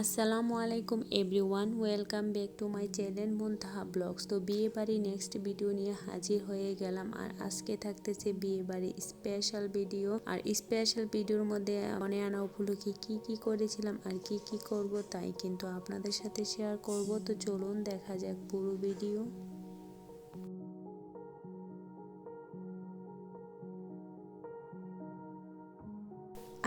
আসসালামু আলাইকুম everyone, welcome back to my channel Muntaha blogs. তো বিয়ে বাড়ি নেক্সট ভিডিও নিয়ে হাজির হয়ে গেলাম আর আজকে থাকতেছে বিয়ে বাড়ি স্পেশাল ভিডিও আর স্পেশাল ভিডিওর মধ্যে মনে আনা উপলক্ষে কি কি করেছিলাম আর কি কি করব তাই কিন্তু আপনাদের সাথে শেয়ার করব। তো চলুন দেখা যাক পুরো ভিডিও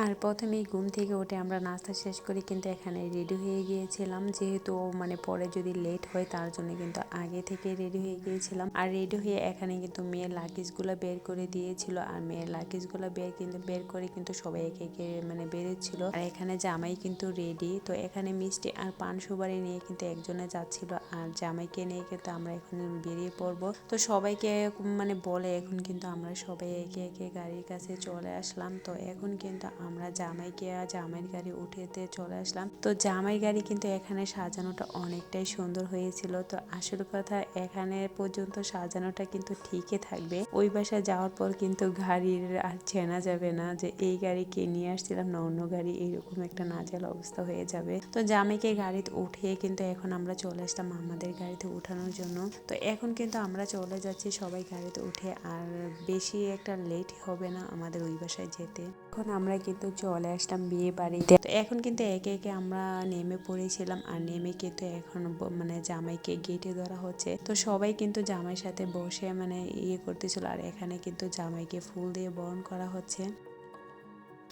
আর প্রথমেই ঘুম থেকে উঠে আমরা নাস্তা শেষ করি, কিন্তু এখানে রেডি হয়ে গিয়েছিলাম। যেহেতু মানে পরে যদি লেট হয়, তার জন্য কিন্তু আগে থেকে রেডি হয়ে গিয়েছিলাম। আর রেডি হয়ে এখানে কিন্তু মেয়ের লাগেজগুলো বের করে দিয়েছিল। আর মেয়ের লাগেজগুলো বের কিন্তু বের করে কিন্তু সবাই একে একে মানে বেরোচ্ছিল। আর এখানে জামাই কিন্তু রেডি তো এখানে মিষ্টি আর পান সুপারি নিয়ে কিন্তু একজনে যাচ্ছিল। আর জামাইকে নিয়ে কিন্তু আমরা এখন বেরিয়ে পড়ব। তো সবাইকে মানে বলে এখন কিন্তু আমরা সবাই একে একে গাড়ির কাছে চলে আসলাম। তো এখন কিন্তু আমরা জামাইকে জামাইয়ের গাড়ি উঠেতে চলে আসলাম। তো জামাই গাড়ি কিন্তু এখানে সাজানোটা অনেকটাই সুন্দর হয়েছিল। তো আসল কথা, এখানে পর্যন্ত সাজানোটা কিন্তু ঠিকই থাকবে। ওই বাসায় যাওয়ার পর কিন্তু গাড়ির আর চেনা যাবে না যে এই গাড়ি কে নিয়ে আসছিলাম না অন্য গাড়ি এইরকম একটা নাজেল অবস্থা হয়ে যাবে। তো জামাইকে গাড়িতে উঠিয়ে কিন্তু এখন আমরা চলে আসলাম আমাদের গাড়িতে উঠানোর জন্য। তো এখন কিন্তু আমরা চলে যাচ্ছি সবাই গাড়িতে উঠে, আর বেশি একটা লেট হবে না আমাদের ওই বাসায় যেতে। এখন আমরা কিন্তু চলে আসলাম বিয়ে বাড়িতে। তো এখন কিন্তু একে একে আমরা নেমে পড়েছিলাম আর নেমে কিন্তু এখন মানে জামাইকে গেটে ধরা হচ্ছে। তো সবাই কিন্তু জামাইয়ের সাথে বসে মানে ইয়ে করতেছিল আর এখানে কিন্তু জামাইকে ফুল দিয়ে বরণ করা হচ্ছে।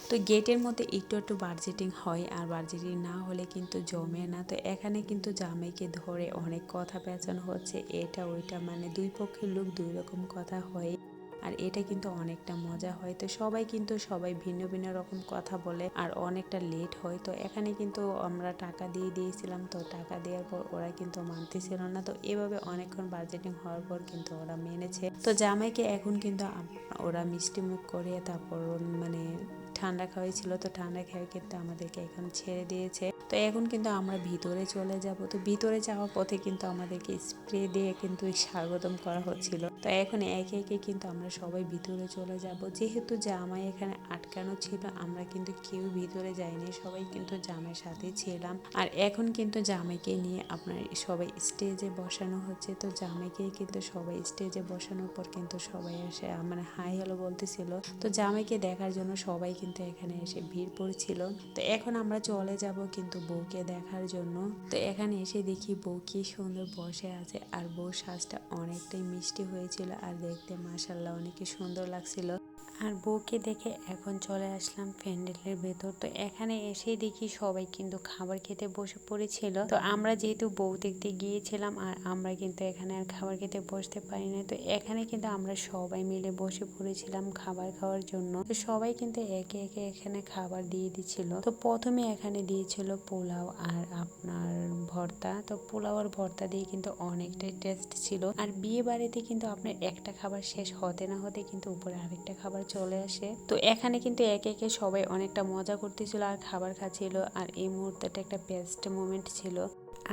তো গেটের মধ্যে একটু একটু বার্জেটিং হয় আর বার্জেটিং না হলে কিন্তু জমে না। তো এখানে কিন্তু জামাইকে ধরে অনেক কথা পেঁচানো হচ্ছে। এটা, ওইটা মানে দুই পক্ষের লোক দুই রকম কথা হয়। আর এটা কিন্তু অনেকটা মজা হয়। তো সবাই কিন্তু সবাই ভিন্ন ভিন্ন রকম কথা বলে আর অনেকটা লেট হয়। তো এখানে কিন্তু আমরা টাকা দিয়ে দিয়েছিলাম। তো টাকা দেওয়ার পর ওরা কিন্তু মানতেছিল না। তো এভাবে অনেকক্ষণ বাজেটিং হওয়ার পর কিন্তু ওরা মেনেছে। তো জামাইকে এখন কিন্তু ওরা মিষ্টি মুখ করে তারপর মানে ঠান্ডা খাওয়াইছিল তো ঠান্ডা খেয়ে কিন্তু আমাদেরকে এখন ছেড়ে দিয়েছে। তো এখন কিন্তু আমরা ভিতরে চলে যাব। তো ভিতরে যাওয়ার পথে কিন্তু আমাদেরকে স্প্রে দিয়ে কিন্তু স্বাগতম করা হচ্ছিল। তো এখন একে একে কিন্তু আমরা সবাই ভিতরে চলে যাব। যেহেতু জামাই এখানে আটকানো ছিল, আমরা কিন্তু কেউ ভিতরে যাইনি, সবাই কিন্তু জামাইয়ের সাথে ছিলাম। আর এখন কিন্তু জামাইকে নিয়ে আপনার সবাই স্টেজে বসানো হচ্ছে। তো জামাইকে কিন্তু সবাই স্টেজে বসানোর পর কিন্তু সবাই এসে মানে হাই হ্যালো বলতেছিল। তো জামাইকে দেখার জন্য সবাই কিন্তু এখানে এসে ভিড় পড়ছিল। তো এখন আমরা চলে যাব কিন্তু বউকে দেখার জন্য। তো এখানে এসে দেখি বউ কি সুন্দর বসে আছে আর বউ সাজটা অনেকটাই মিষ্টি হয়েছিল আর দেখতে মাসাল্লাহ অনেকই সুন্দর লাগছিল। আর বউকে দেখে এখন চলে আসলাম প্যান্ডেলের ভেতর। তো এখানে এসে দেখি সবাই কিন্তু খাবার খেতে বসে পড়েছিল। তো আমরা যেহেতু বউ দেখতে গিয়েছিলাম, আর আমরা কিন্তু এখানে আর খাবার খেতে বসতে পারি না তো এখানে কিন্তু আমরা সবাই মিলে বসে পড়েছিলাম খাবার খাওয়ার জন্য। তো সবাই কিন্তু একে একে এখানে খাবার দিয়ে দিচ্ছিল তো প্রথমে এখানে দিয়েছিল পোলাও আর আপনার ভর্তা। তো পোলাও আর ভর্তা দিয়ে কিন্তু অনেকটাই টেস্ট ছিল। আর বিয়ে বাড়িতে কিন্তু আপনার একটা খাবার শেষ হতে না হতে কিন্তু উপরে আরেকটা খাবার চলে আসে। তো এখানে কিন্তু একে একে সবাই অনেকটা মজা করতেছিল আর খাবার খাচ্ছিল। আর এই মুহূর্তটা একটা বেস্ট মোমেন্ট ছিল।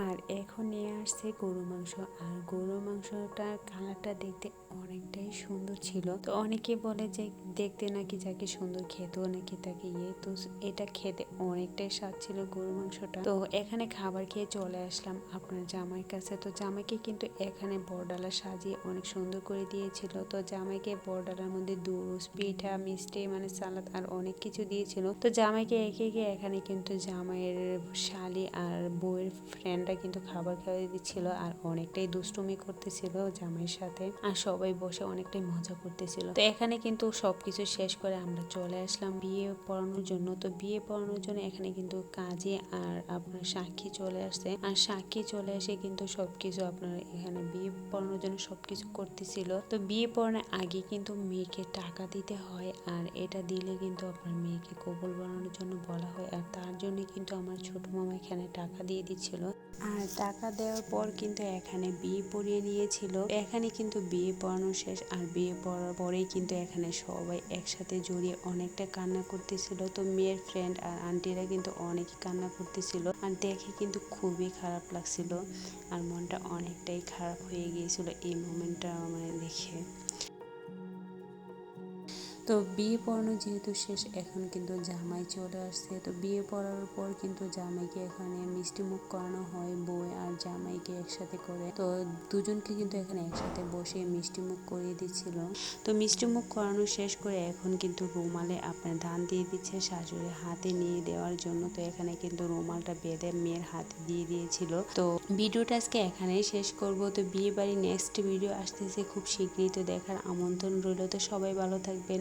আর এখন নিয়ে আসছে গরু মাংস। আর গরু মাংসটার কালারটা দেখতে অনেকটাই সুন্দর ছিল। তো অনেকে বলে যে দেখতে নাকি যাকে সুন্দর, খেতেও নাকি তাকে ইয়ে। তো এটা খেতে অনেকটাই স্বাদ ছিল গরু মাংসটা। তো এখানে খাবার খেয়ে চলে আসলাম আপনার জামাইয়ের কাছে। তো জামাইকে কিন্তু এখানে বরডালা সাজিয়ে অনেক সুন্দর করে দিয়েছিল। তো জামাইকে বরডালার মধ্যে দুধ পিঠা, মিষ্টি মানে সালাদ আর অনেক কিছু দিয়েছিল। তো জামাইকে একে একে এখানে কিন্তু জামাইয়ের শালি আর বউয়ের ফ্রেন্ডরা কিন্তু খাবার খাওয়াই দিচ্ছিল আর অনেকটাই দুষ্টুমি করতেছিল জামাইয়ের সাথে। আর সবাই বসে অনেকটাই মজা করতেছিল। তো এখানে কিন্তু সবকিছু শেষ করে আমরা চলে আসলাম বিয়ে পড়ানোর জন্য। তো বিয়ে পড়ানোর জন্য এখানে কিন্তু কাজে আর আপনার সাক্ষী চলে আসছে। আর সাক্ষী চলে এসে কিন্তু সবকিছু আপনার এখানে বিয়ে পড়ানোর জন্য সবকিছু করতেছিল। তো বিয়ে পড়ানোর আগে কিন্তু মেয়েকে টাকা দিতে হয় আর এটা দিলে কিন্তু আপনার মেয়েকে কবুল বানানোর জন্য বলা হয়। আর তার জন্য কিন্তু আমার ছোট মামা এখানে টাকা দিয়ে দিচ্ছিল। আর টাকা দেওয়ার পর কিন্তু এখানে বিয়ে পড়িয়ে নিয়েছিল। এখানে কিন্তু বিয়ে পড়ানো শেষ আর বিয়ে পড়ার পরেই কিন্তু এখানে সবাই একসাথে জড়িয়ে অনেকটা কান্না করতেছিল। তো মেয়ের ফ্রেন্ড আর আন্টিরা কিন্তু অনেকই কান্না করতেছিল আর দেখে কিন্তু খুবই খারাপ লাগছিল। আর মনটা অনেকটাই খারাপ হয়ে গিয়েছিল এই মোমেন্টটা মানে দেখে। তো বিয়ে পড়ানো যেহেতু শেষ, এখন কিন্তু জামাই চলে আসছে। তো বিয়ে পড়ার পর কিন্তু জামাইকে এখানে মিষ্টি মুখ করানো হয় বই আর জামাইকে একসাথে করে। তো দুজনকে কিন্তু এখানে একসাথে বসে মিষ্টি মুখ করিয়ে দিচ্ছিল। তো মিষ্টি মুখ করানো শেষ করে এখন কিন্তু রুমালে আপনার ধান দিয়ে দিচ্ছে শাশুড়ি হাতে নিয়ে দেওয়ার জন্য। তো এখানে কিন্তু রুমালটা বেঁধে মেয়ের হাতে দিয়ে দিয়েছিল। তো ভিডিওটা আজকে এখানেই শেষ করব। তো বিয়ে বাড়ি নেক্সট ভিডিও আসতেছে, খুব শীঘ্রই তো দেখার আমন্ত্রণ রইল। তো সবাই ভালো থাকবেন।